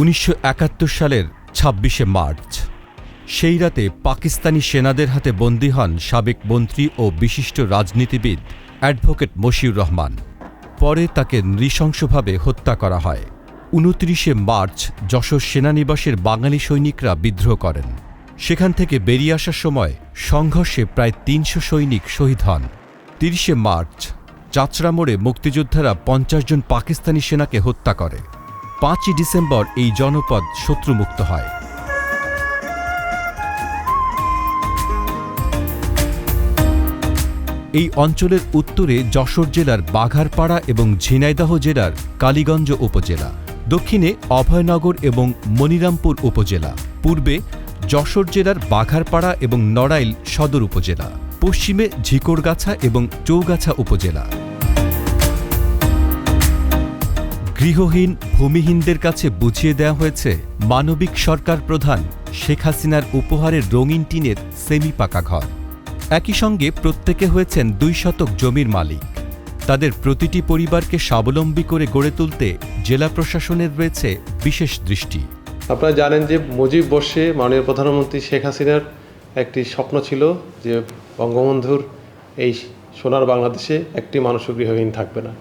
উনিশশো একাত্তর সালের ছাব্বিশে মার্চ। সেই রাতে পাকিস্তানি সেনাদের হাতে বন্দী হন সাবেক মন্ত্রী ও বিশিষ্ট রাজনীতিবিদ অ্যাডভোকেট মশিউর রহমান। পরে তাকে নৃশংসভাবে হত্যা করা হয়। উনত্রিশে মার্চ যশোর সেনানিবাসের বাঙালি সৈনিকরা বিদ্রোহ করেন। সেখান থেকে বেরিয়ে আসার সময় সংঘর্ষে প্রায় তিনশো সৈনিক শহীদ হন। তিরিশে মার্চ চাচড়া মোড়ে মুক্তিযোদ্ধারা পঞ্চাশ জন পাকিস্তানি সেনাকে হত্যা করে। পাঁচই ডিসেম্বর এই জনপদ শত্রুমুক্ত হয়। এই অঞ্চলের উত্তরে যশোর জেলার বাঘারপাড়া এবং ঝিনাইদহ জেলার কালীগঞ্জ উপজেলা, দক্ষিণে অভয়নগর এবং মনিরামপুর উপজেলা, পূর্বে যশোর জেলার বাঘারপাড়া এবং নড়াইল সদর উপজেলা, পশ্চিমে ঝিকরগাছা এবং চৌগাছা উপজেলা। গৃহহীন, ভূমিহীনদের কাছে বুঝিয়ে দেওয়া হয়েছে, মানবিক সরকার প্রধান শেখ হাসিনার উপহারের রঙিন টিনের সেমি পাকা ঘর। একই সঙ্গে প্রত্যেকে হয়েছেন দুই শতক জমির মালিক। তাদের প্রতিটি পরিবারকে স্বাবলম্বী করে গড়ে তুলতে জেলা প্রশাসনের রয়েছে বিশেষ দৃষ্টি। আপনারা জানেন যে মুজিব বর্ষে মাননীয় প্রধানমন্ত্রী শেখ হাসিনার একটি স্বপ্ন ছিল যে বঙ্গবন্ধুর এই সোনার বাংলাদেশে একটি মানুষও গৃহহীন থাকবে না।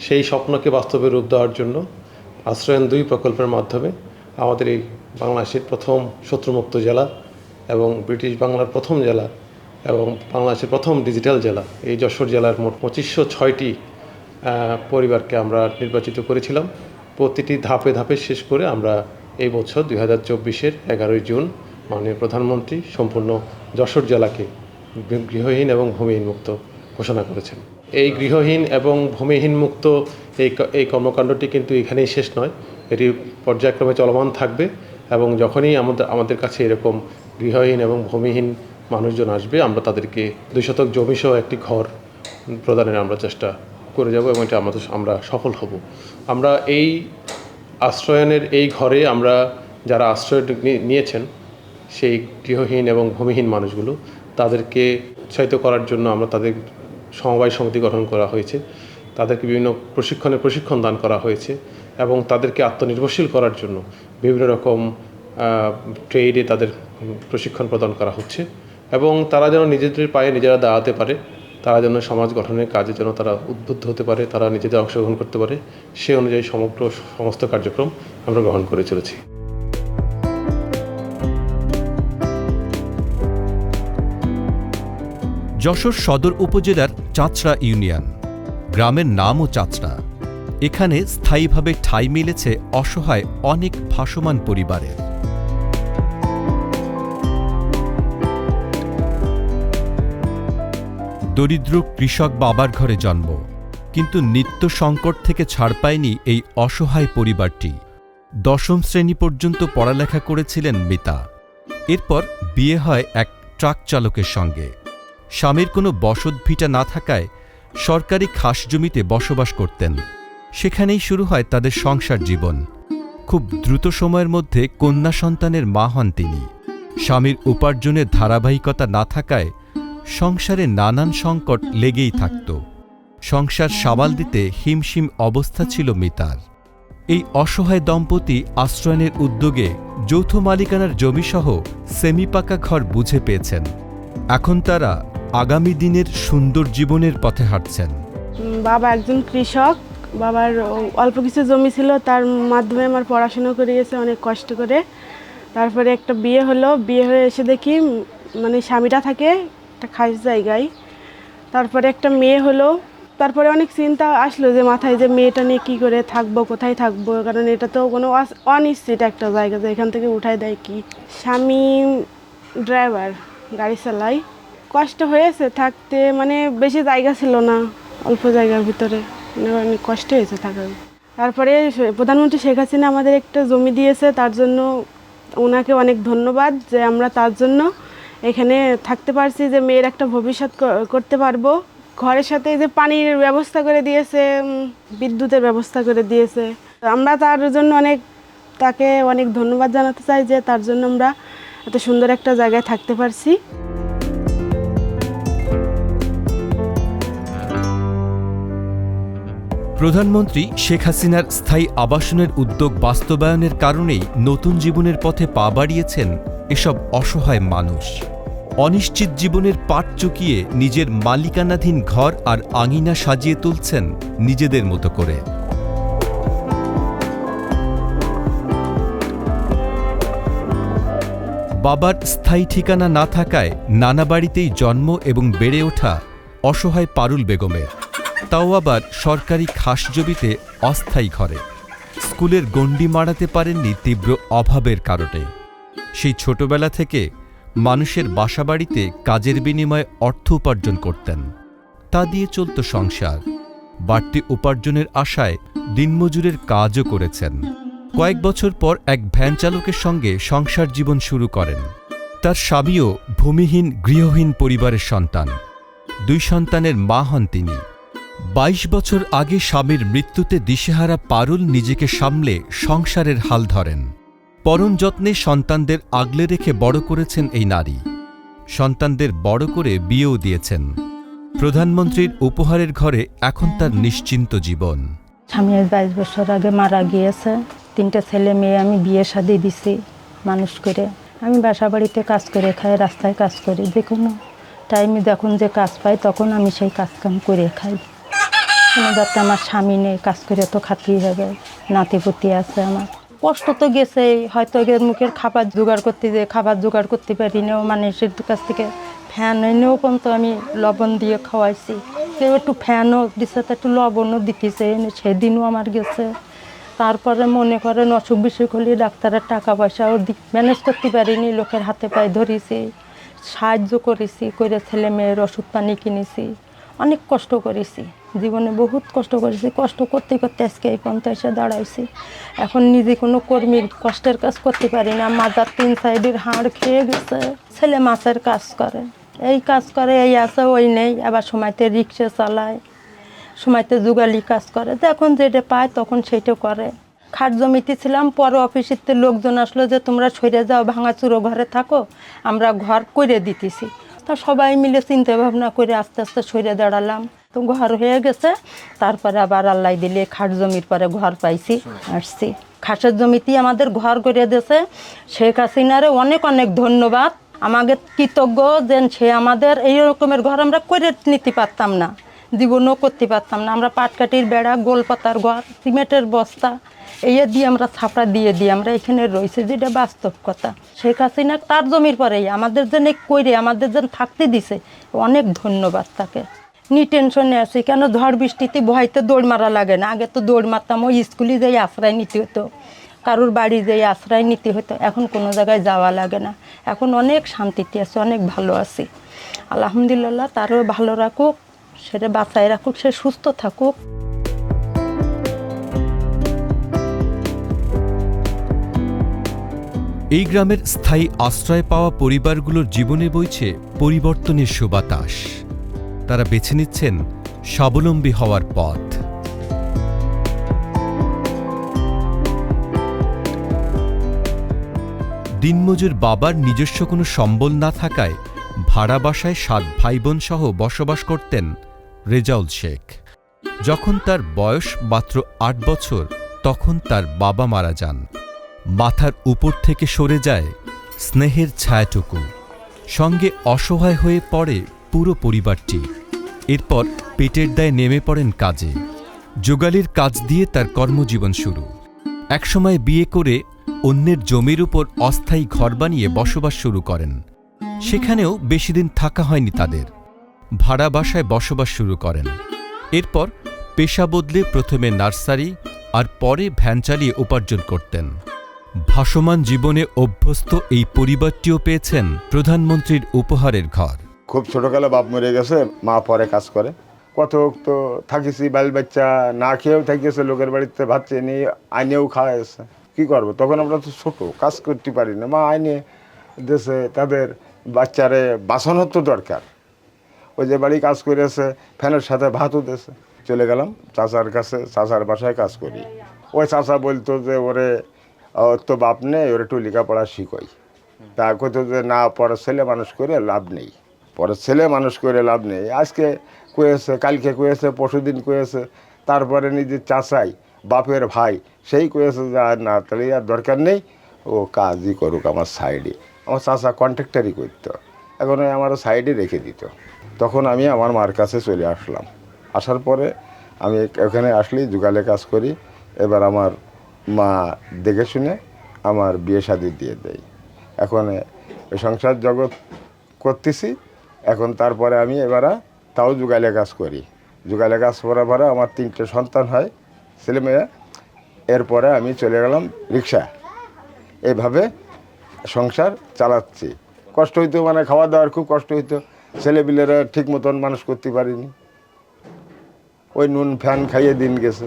সেই স্বপ্নকে বাস্তবে রূপ দেওয়ার জন্য আশ্রয়ন দুই প্রকল্পের মাধ্যমে আমাদের এই বাংলাদেশের প্রথম শত্রুমুক্ত জেলা এবং ব্রিটিশ বাংলার প্রথম জেলা এবং বাংলাদেশের প্রথম ডিজিটাল জেলা। এই যশোর জেলার মোট পঁচিশশো ছয়টি পরিবারকে আমরা নির্বাচিত করেছিলাম। প্রতিটি ধাপে ধাপে শেষ করে আমরা এই বছর দুই হাজার চব্বিশের এগারোই জুন মাননীয় প্রধানমন্ত্রী সম্পূর্ণ যশোর জেলাকে গৃহহীন এবং ভূমিহীন মুক্ত ঘোষণা করেছেন। এই গৃহহীন এবং ভূমিহীন মুক্ত এই এই কর্মকাণ্ডটি কিন্তু এখানেই শেষ নয়। এটি পর্যায়ক্রমে চলমান থাকবে এবং যখনই আমাদের আমাদের কাছে এরকম গৃহহীন এবং ভূমিহীন মানুষজন আসবে, আমরা তাদেরকে দুই শতক জমিসহ একটি ঘর প্রদানের আমরা চেষ্টা করে যাব এবং এটা আমাদের আমরা সফল হব। আমরা এই আশ্রয়নের এই ঘরে আমরা যারা আশ্রয় নিয়েছেন, সেই গৃহহীন এবং ভূমিহীন মানুষগুলো, তাদেরকে উৎসাহিত করার জন্য আমরা তাদের সমবায় সমিতি গঠন করা হয়েছে। তাদেরকে বিভিন্ন প্রশিক্ষণে প্রশিক্ষণ দান করা হয়েছে এবং তাদেরকে আত্মনির্ভরশীল করার জন্য বিভিন্ন রকম ট্রেডে তাদের প্রশিক্ষণ প্রদান করা হচ্ছে এবং তারা যেন নিজেদের পায়ে নিজেরা দাঁড়াতে পারে, তারা যেন সমাজ গঠনের কাজে যেন তারা উদ্বুদ্ধ হতে পারে, তারা নিজেদের অংশগ্রহণ করতে পারে, সে অনুযায়ী সমগ্র সমস্ত কার্যক্রম আমরা গ্রহণ করে চলেছি। যশোর সদর উপজেলার চাঁচড়া ইউনিয়ন। গ্রামের নামও চাঁচড়া। এখানে স্থায়ীভাবে ঠাঁই মিলেছে অসহায় অনেক ভাসমান পরিবারের। দরিদ্র কৃষক বাবার ঘরে জন্ম। কিন্তু নিত্য সংকট থেকে ছাড় পায়নি এই অসহায় পরিবারটি। দশম শ্রেণি পর্যন্ত পড়ালেখা করেছিলেন মিতা। এরপর বিয়ে হয় এক ট্রাক চালকের সঙ্গে। স্বামীর কোনো বসতভিটা না থাকায় সরকারি খাস জমিতে বসবাস করতেন। সেখানেই শুরু হয় তাদের সংসার জীবন। খুব দ্রুত সময়ের মধ্যে কন্যা সন্তানের মা হন তিনি। স্বামীর উপার্জনের ধারাবাহিকতা না থাকায় সংসারে নানান সংকট লেগেই থাকত। সংসার সামাল দিতে হিমশিম অবস্থা ছিল মিতার। এই অসহায় দম্পতি আশ্রয়নের উদ্যোগে যৌথ মালিকানার জমিসহ সেমিপাকা ঘর বুঝে পেয়েছেন। এখন তারা আগামী দিনের সুন্দর জীবনের পথে হাঁটছেন। বাবা একজন কৃষক। বাবার অল্প কিছু জমি ছিল, তার মাধ্যমে আমার পড়াশুনো করিয়েছে অনেক কষ্ট করে। তারপরে একটা বিয়ে হলো, বিয়ে হয়ে এসে দেখি মানে স্বামীটা থাকে একটা খাস জায়গায়। তারপরে একটা মেয়ে হলো, তারপরে অনেক চিন্তা আসলো যে মাথায় যে মেয়েটা নিয়ে কী করে থাকব, কোথায় থাকব, কারণ এটা তো কোনো অনিশ্চিত একটা জায়গা যে এখান থেকে উঠায় দেয় কি। স্বামী ড্রাইভার, গাড়ি চালায়। কষ্ট হয়েছে থাকতে মানে বেশি জায়গা ছিল না, অল্প জায়গার ভিতরে। মানে অনেক কষ্ট হয়েছে থাকার। তারপরে প্রধানমন্ত্রী শেখ হাসিনা আমাদের একটা জমি দিয়েছে, তার জন্য ওনাকে অনেক ধন্যবাদ যে আমরা তার জন্য এখানে থাকতে পারছি, যে মেয়ের একটা ভবিষ্যৎ করতে পারব। ঘরের সাথে যে পানির ব্যবস্থা করে দিয়েছে বিদ্যুতের ব্যবস্থা করে দিয়েছে। আমরা তার জন্য অনেক, তাকে অনেক ধন্যবাদ জানাতে চাই যে তার জন্য আমরা এত সুন্দর একটা জায়গায় থাকতে পারছি। প্রধানমন্ত্রী শেখ হাসিনার স্থায়ী আবাসনের উদ্যোগ বাস্তবায়নের কারণেই নতুন জীবনের পথে পা বাড়িয়েছেন এসব অসহায় মানুষ। অনিশ্চিত জীবনের পাট চুকিয়ে নিজের মালিকানাধীন ঘর আর আঙিনা সাজিয়ে তুলছেন নিজেদের মতো করে। বাবার স্থায়ী ঠিকানা না থাকায় নানা বাড়িতেই জন্ম এবং বেড়ে ওঠা অসহায় পারুল বেগমের। তাও আবার সরকারি খাস জমিতে অস্থায়ী ঘরে। স্কুলের গণ্ডি মারাতে পারেননি তীব্র অভাবের কারণে। সেই ছোটবেলা থেকে মানুষের বাসাবাড়িতে কাজের বিনিময়ে অর্থ উপার্জন করতেন। তা দিয়ে চলত সংসার। বাড়তি উপার্জনের আশায় দিনমজুরের কাজও করেছেন। কয়েক বছর পর এক ভ্যান চালকের সঙ্গে সংসার জীবন শুরু করেন। তার স্বামীও ভূমিহীন গৃহহীন পরিবারের সন্তান। দুই সন্তানের মা হন তিনি। বাইশ বছর আগে স্বামীর মৃত্যুতে দিশেহারা পারুল নিজেকে সামলে সংসারের হাল ধরেন। পরম যত্নে সন্তানদের আগলে রেখে বড় করেছেন এই নারী। সন্তানদের বড় করে বিয়েও দিয়েছেন। প্রধানমন্ত্রীর উপহারের ঘরে এখন তার নিশ্চিন্ত জীবন। স্বামী বাইশ বছর আগে মারা গিয়েছে। তিনটে ছেলে মেয়ে আমি বিয়ে শাদি দিছি মানুষ করে। আমি বাসা বাড়িতে কাজ করে খাই, রাস্তায় কাজ করি। যে কোনো টাইমে যখন যে কাজ পাই, তখন আমি সেই কাজ কাম করে খাই। যাতে আমার স্বামী নেই, কাজ করে তো খাতেই হবে। নাতিপুতি আছে আমার। কষ্ট তো গেছেই, হয়তো মুখের খাবার জোগাড় করতে যে, খাবার জোগাড় করতে পারি না মানুষের কাছ থেকে ফ্যান এনেও পর্যন্ত আমি লবণ দিয়ে খাওয়াইছি। কেউ একটু ফ্যানও দিছে, তা একটু লবণও দিতেছে সেদিনও আমার গেছে। তারপরে মনে করেন অসুখ বিসুখ হলে ডাক্তারের টাকা পয়সাও ম্যানেজ করতে পারিনি, লোকের হাতে পায়ে ধরেছি। সাহায্য করেছি করে ছেলে মেয়ের ওষুধ পানি কিনেছি। অনেক কষ্ট করেছি। জীবনে বহুত কষ্ট করেছি। কষ্ট করতে করতে আজকে এই পর্যন্ত এসে দাঁড়াইছি। এখন নিজে কোনো কর্মীর কষ্টের কাজ করতে পারি না। মাজার তিন সাইডের হাড় খেয়ে গেছে। ছেলে মাছের কাজ করে। এই কাজ করে, এই আছে, ওই নেই। আবার সময়তে রিক্সা চালায়। সময়তে যুগালি কাজ করে। যখন যেটা পায় তখন সেইটা করে। খাট জমিতে ছিলাম পরে অফিসের লোকজন আসলো যে, তোমরা সরে যাও, ভাঙাচুরো ঘরে থাকো। আমরা ঘর করে দিতেছি। তা সবাই মিলে চিন্তা ভাবনা করে আস্তে আস্তে সরে দাঁড়ালাম। তো ঘর হয়ে গেছে। তারপরে আবার আল্লাহ দিলে খাট জমির পরে ঘর পাইছি, আসছি। খাসের জমিতেই আমাদের ঘর করে দিয়েছে। শেখ হাসিনারে অনেক অনেক ধন্যবাদ। আমাদের কৃতজ্ঞ যে সে আমাদের এই রকমের ঘর আমরা করে নিতে পারতাম না, জীবনও করতে পারতাম না। আমরা পাটকাঠির বেড়া, গোলপাতার ঘর, সিমেন্টের বস্তা, এই দিয়ে আমরা ছাপড়া দিয়ে দিই আমরা এখানে রয়েছে, যেটা বাস্তব কথা। শেখ হাসিনা তার জমির পরেই আমাদের জন্য কইরে, আমাদের জন্য থাকতে দিছে। অনেক ধন্যবাদ তাকে। নি টেনশনে আছি। কেন ঝড় বৃষ্টিতে ভয়তে দৌড় মারা লাগে না? আগে তো দৌড় মারতাম, ওই স্কুলে যাই আশ্রয় নিতে হতো। কারোর বাড়ি যাই আশ্রয় নিতে হতো। এখন কোনো জায়গায় যাওয়া লাগে না। এখন অনেক শান্তিতে আছে, অনেক ভালো আছি। আলহামদুলিল্লাহ, তারও ভালো রাখুক, সেটা বাঁচায় রাখুক, সে সুস্থ থাকুক। এই গ্রামের স্থায়ী আশ্রয় পাওয়া পরিবারগুলোর জীবনে বইছে পরিবর্তনের সুবাতাস। তারা বেছে নিচ্ছেন স্বাবলম্বী হওয়ার পথ। দিনমজুর বাবার নিজস্ব কোনো সম্বল না থাকায় ভাড়া বাসায় সাত ভাই বোন সহ বসবাস করতেন রেজাউল শেখ। যখন তার বয়স মাত্র আট বছর, তখন তার বাবা মারা যান। মাথার উপর থেকে সরে যায় স্নেহের ছায়াটুকু। সঙ্গে অসহায় হয়ে পড়ে পুরো পরিবারটি। এরপর পেটের দায়ে নেমে পড়েন কাজে। যোগালির কাজ দিয়ে তার কর্মজীবন শুরু। একসময় বিয়ে করে অন্যের জমির উপর অস্থায়ী ঘর বানিয়ে বসবাস শুরু করেন। সেখানেও বেশিদিন থাকা হয়নি তাদের। ভাড়া বাসায় বসবাস শুরু করেন। এরপর পেশা বদলে প্রথমে নার্সারি আর পরে ভ্যান চালিয়ে উপার্জন করতেন। ভাসমান জীবনে অভ্যস্ত এই পরিবারটিও পেয়েছেন প্রধানমন্ত্রীর উপহারের ঘর। খুব ছোটকালে বাপ মরে গেছে, মা পরে কাজ করে। কত তো থাকিছি, বাল বাচ্চা না খেয়েও থাকিয়েছে লোকের বাড়িতে ভাত চেয়ে নিয়ে আইনেও খাওয়াইছে। কি করব? তখন আমরা তো ছোট, কাজ করতে পারি না। মা আইনে দেশে তাদের বাচ্চারে বাসনের তো দরকার। ওই যে বাড়ি কাজ করেছে, ফ্যানের সাথে ভাতও দেশে চলে গেলাম চাচার কাছে, চাচার বাসায় কাজ করি। ওই চাচা বলতো যে, ওরে ওর তো বাপ নেই, ওরে একটু লেখাপড়া শিখই। তা কত যে, না পরে ছেলে মানুষ করে লাভ নেই। পরে ছেলে মানুষ করে লাভ নেই। আজকে কয়েছে কালকে কয়েছে পরশুদিন কয়েছে তারপরে নিজের চাচাই, বাপের ভাই, সেই করেছে যে আর না তাহলে আর দরকার নেই, ও কাজই করুক আমার সাইডে। আমার চাচা কন্ট্রাক্টারই করতো। এখন ওই আমার সাইডে রেখে দিত। তখন আমি আমার মার কাছে চলে আসলাম। আসার পরে আমি এখানে আসলেই যুগালে কাজ করি। এবার আমার মা দেখে শুনে আমার বিয়ে শাদি দিয়ে দেয়। এখন সংসার জগৎ করতেছি। এখন তারপরে আমি এবার তাও যুগালে কাজ করি। যুগালে কাজ করার পরে আমার তিনটে সন্তান হয়, ছেলে মেয়ে। এরপরে আমি চলে গেলাম রিক্সা। এইভাবে সংসার চালাচ্ছি। কষ্ট হইতো মানে খাওয়া দাওয়ার খুব কষ্ট হইতো। ছেলেপিলেরা ঠিক মতন মানুষ করতে পারিনি। ওই নুন, ফ্যান খাইয়ে দিন গেছে।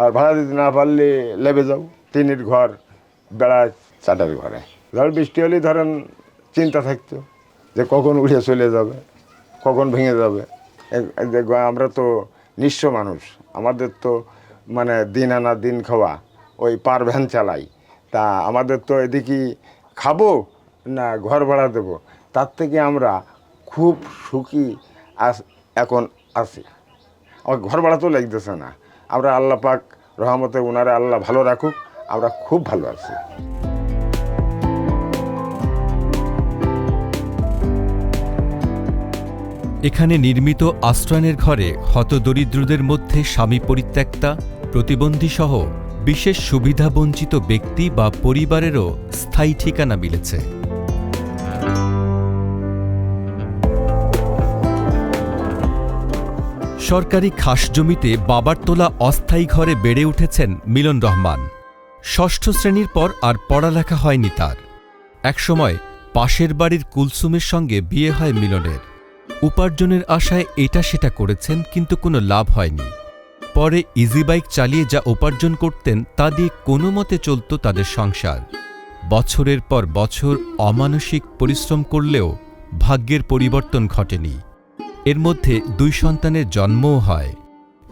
আর ভাড়া দিতে না পারলে লেবে যাও। টিনের ঘর বেড়া চাটার ঘরে। ধর বৃষ্টি হলেই ধরেন চিন্তা থাকতো। যে কখন উঠে চলে যাবে, কখন ভেঙে যাবে। আমরা তো নিঃস্ব মানুষ, আমাদের তো মানে দিন আনা দিন খাওয়া, ওই পার ভ্যান চালাই। তা আমাদের তো এদিকে খাব না ঘর ভাড়া দেবো, তার থেকে আমরা খুব সুখী আস, এখন আছি। আমার ঘর ভাড়া তো লাগতেছে না। আমরা আল্লাহ পাক রহমতে ওনারা আল্লাহ ভালো রাখুক, আমরা খুব ভালো আছি। এখানে নির্মিত আশ্রয়নের ঘরে হতদরিদ্রদের মধ্যে স্বামী পরিত্যক্তা, প্রতিবন্ধীসহ বিশেষ সুবিধাবঞ্চিত ব্যক্তি বা পরিবারেরও স্থায়ী ঠিকানা মিলেছে। সরকারি খাস জমিতে বাবার তোলা অস্থায়ী ঘরে বেড়ে উঠেছেন মিলন রহমান। ষষ্ঠ শ্রেণির পর আর পড়ালেখা হয়নি তার। একসময় পাশের বাড়ির কুলসুমের সঙ্গে বিয়ে হয় মিলনের। উপার্জনের আশায় এটা সেটা করেছেন, কিন্তু কোনো লাভ হয়নি। পরে ইজি বাইক চালিয়ে যা উপার্জন করতেন, তা দিয়ে কোনো মতে চলত তাদের সংসার। বছরের পর বছর অমানসিক পরিশ্রম করলেও ভাগ্যের পরিবর্তন ঘটেনি। এর মধ্যে দুই সন্তানের জন্মও হয়।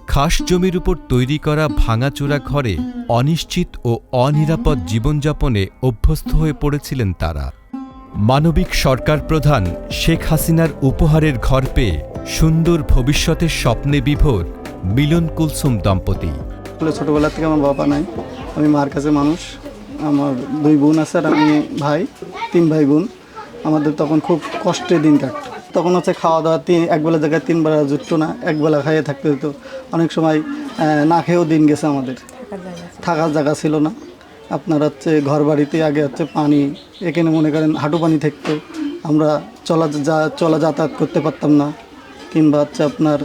খাস জমির উপর তৈরি করা ভাঙাচোরা ঘরে অনিশ্চিত ও অনিরাপদ জীবনযাপনে অভ্যস্ত হয়ে পড়েছিলেন তারা। মানবিক সরকার প্রধান শেখ হাসিনার উপহারের ঘর পেয়ে সুন্দর ভবিষ্যতের স্বপ্নে বিভোর মিলন কুলসুম দম্পতি। ছোটোবেলা থেকে আমার বাবা নাই আমি মার কাছে মানুষ। আমার দুই বোন আছে আর আমি ভাই তিন ভাই বোন। আমাদের তখন খুব কষ্টে দিন কাটতো। তখন হচ্ছে খাওয়া দাওয়া তিন একবেলা জায়গায় তিনবেলা জুটতো না একবেলা খাইয়ে থাকতে হতো অনেক সময় না খেয়েও দিন গেছে আমাদের। থাকার জায়গা ছিল না। আপনার হচ্ছে ঘর বাড়িতে আগে হচ্ছে পানি, এখানে মনে করেন হাঁটু পানি থাকতো। আমরা চলা যা, চলা যাতায়াত করতে পারতাম না, কিংবা হচ্ছে আপনার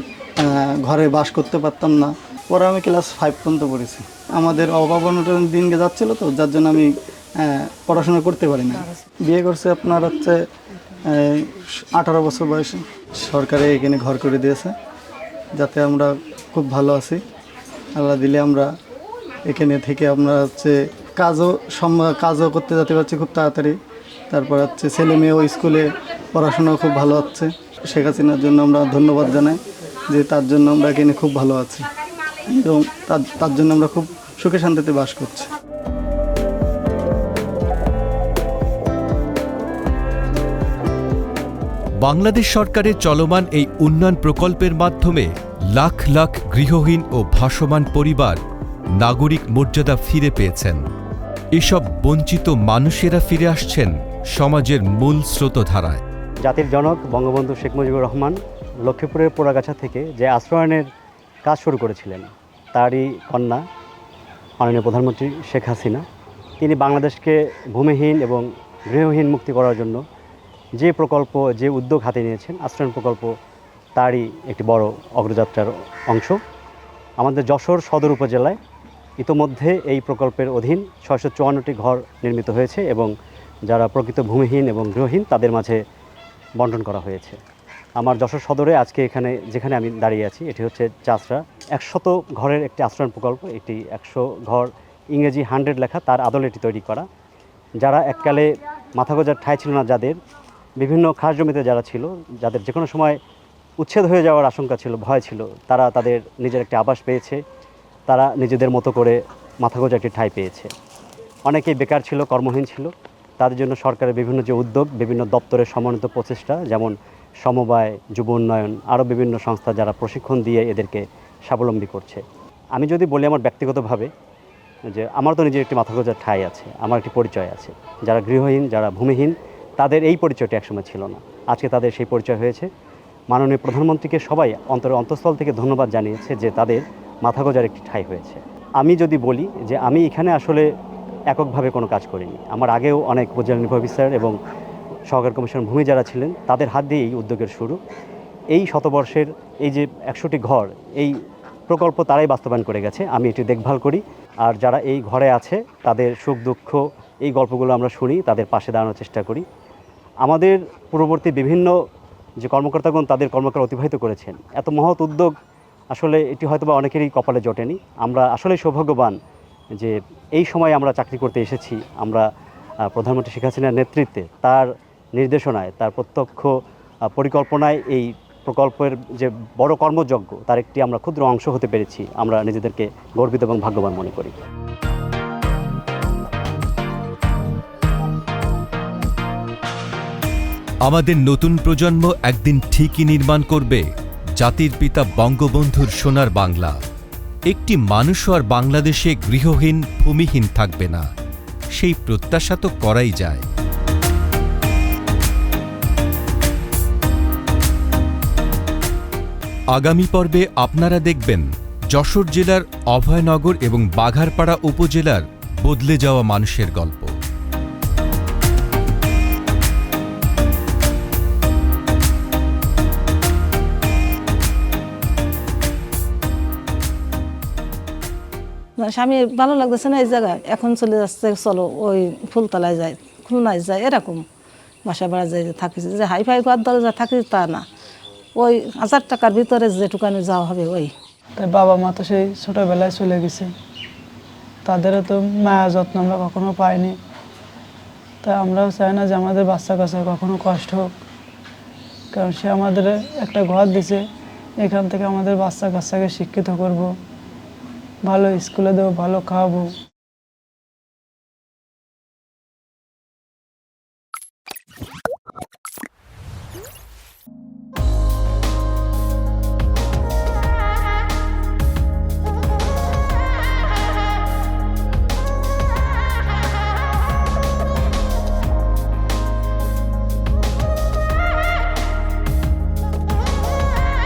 ঘরে বাস করতে পারতাম না। পরে আমি ক্লাস ফাইভ পর্যন্ত পড়েছি। আমাদের অভাব অনটন দিন গে যাচ্ছিল তো, যার জন্য আমি পড়াশোনা করতে পারি না বিয়ে করছে আপনার হচ্ছে আঠারো বছর বয়সে। সরকারে এখানে ঘর করে দিয়েছে, যাতে আমরা খুব ভালো আছি। আল্লাহ দিলে আমরা এখানে থেকে আমরা হচ্ছে কাজও কাজও করতে যেতে পারছি খুব তাড়াতাড়ি। তারপর হচ্ছে ছেলে মেয়েও স্কুলে পড়াশোনা খুব ভালো হচ্ছে। শেখ হাসিনার জন্য আমরা ধন্যবাদ জানাই যে তার জন্য আমরা এখানে খুব ভালো আছি এবং তার তার জন্য আমরা খুব সুখে শান্তিতে বাস করছি। বাংলাদেশ সরকারের চলমান এই উন্নয়ন প্রকল্পের মাধ্যমে লাখ লাখ গৃহহীন ও ভাসমান পরিবার নাগরিক মর্যাদা ফিরে পেয়েছেন। এসব বঞ্চিত মানুষেরা ফিরে আসছেন সমাজের মূল স্রোতধারায়। জাতির জনক বঙ্গবন্ধু শেখ মুজিবুর রহমান লক্ষ্মীপুরের পোড়াগাছা থেকে যে আশ্রয়নের কাজ শুরু করেছিলেন, তারই কন্যা মাননীয় প্রধানমন্ত্রী শেখ হাসিনা। তিনি বাংলাদেশকে ভূমিহীন এবং গৃহহীন মুক্তি করার জন্য যে প্রকল্প, যে উদ্যোগ হাতে নিয়েছেন আশ্রয়ণ প্রকল্প, তারই একটি বড় অগ্রযাত্রার অংশ। আমাদের যশোর সদর উপজেলায় ইতোমধ্যে এই প্রকল্পের অধীন ছয়শো চুয়ান্নটি ঘর নির্মিত হয়েছে এবং যারা প্রকৃত ভূমিহীন এবং গৃহহীন, তাদের মাঝে বন্টন করা হয়েছে। আমার যশোর সদরে আজকে এখানে, যেখানে আমি দাঁড়িয়ে আছি, এটি হচ্ছে চাষরা। একশত ঘরের একটি আশ্রয়ণ প্রকল্প, এটি একশো ঘর ইংরেজি হান্ড্রেড লেখা, তার আদলে এটি তৈরি করা। যারা এককালে মাথা গোজার ঠাঁই ছিল না, যাদের বিভিন্ন খাস জমিতে যারা ছিল, যাদের যে কোনো সময় উচ্ছেদ হয়ে যাওয়ার আশঙ্কা ছিল, ভয় ছিল, তারা তাদের নিজের একটি আবাস পেয়েছে। তারা নিজেদের মতো করে মাথা গোজা একটি ঠাঁই পেয়েছে। অনেকেই বেকার ছিল, কর্মহীন ছিল। তাদের জন্য সরকারের বিভিন্ন যে উদ্যোগ, বিভিন্ন দপ্তরের সমন্বিত প্রচেষ্টা, যেমন সমবায়, যুব উন্নয়ন, আরও বিভিন্ন সংস্থা যারা প্রশিক্ষণ দিয়ে এদেরকে স্বাবলম্বী করছে। আমি যদি বলি আমার ব্যক্তিগতভাবে, যে আমার তো নিজের একটি মাথা গোজার ঠাঁই আছে, আমার একটি পরিচয় আছে। যারা গৃহহীন, যারা ভূমিহীন, তাদের এই পরিচয়টি একসময় ছিল না। আজকে তাদের সেই পরিচয় হয়েছে। মাননীয় প্রধানমন্ত্রীকে সবাই অন্তর অন্তঃস্থল থেকে ধন্যবাদ জানিয়েছে যে তাদের মাথা গোজার একটি ঠাঁই হয়েছে। আমি যদি বলি যে আমি এখানে আসলে এককভাবে কোনো কাজ করিনি। আমার আগেও অনেক উপজেলা নির্বাহী অফিসার এবং সহকার কমিশন ভূমি যারা ছিলেন, তাদের হাত দিয়ে এই উদ্যোগের শুরু। এই শতবর্ষের এই যে একশোটি ঘর, এই প্রকল্প তারাই বাস্তবায়ন করে গেছে। আমি এটি দেখভাল করি। আর যারা এই ঘরে আছে, তাদের সুখ, দুঃখ, এই গল্পগুলো আমরা শুনি, তাদের পাশে দাঁড়ানোর চেষ্টা করি। আমাদের পূর্ববর্তী বিভিন্ন যে কর্মকর্তাগণ, তাদের কর্মকার অতিবাহিত করেছেন। এত মহৎ উদ্যোগ আসলে এটি হয়তো বা অনেকেরই কপালে জটেনি। আমরা আসলে সৌভাগ্যবান যে এই সময় আমরা চাকরি করতে এসেছি। আমরা প্রধানমন্ত্রী শেখ হাসিনার নেতৃত্বে তার নির্দেশনায়, তার প্রত্যক্ষ পরিকল্পনায় এই প্রকল্পের যে বড় কর্মযজ্ঞ, তার একটি আমরা ক্ষুদ্র অংশ হতে পেরেছি। আমরা নিজেদেরকে গর্বিত এবং ভাগ্যবান মনে করি। আমাদের নতুন প্রজন্ম একদিন ঠিকই নির্মাণ করবে। জাতির পিতা বঙ্গবন্ধুর সোনার বাংলা। একটি মানুষও আর বাংলাদেশে গৃহহীন, ভূমিহীন থাকবে না। সেই প্রত্যাশা তো করাই যায়। আগামী পর্বে আপনারা দেখবেন, যশোর জেলার অভয়নগর এবং বাঘারপাড়া উপজেলার বদলে যাওয়া মানুষের গল্প। স্বামী ভালো লাগতেছে না এই জায়গায়। এখন চলে যাচ্ছে, চলো, ওই ফুলতলায় যায় খুলনায় যায় এরকম বাসা ভাড়া যায় থাকি যে হাই ফাই ঘর দলে যা থাকি তা না। ওই হাজার টাকার ভিতরে যেটুকানি যাওয়া হবে, ওই। তাই বাবা মা তো সেই ছোটোবেলায় চলে গেছে। তাদেরও তো মায়া যত্ন আমরা কখনো পাইনি। তাই আমরাও চাই না যে আমাদের বাচ্চা কাচ্চা কখনো কষ্ট হোক। কারণ সে আমাদের একটা ঘর দিছে, এখান থেকে আমাদের বাচ্চা কাচ্চাকে শিক্ষিত করব। ভালো স্কুলে দেবো ভালো খাওয়াবো।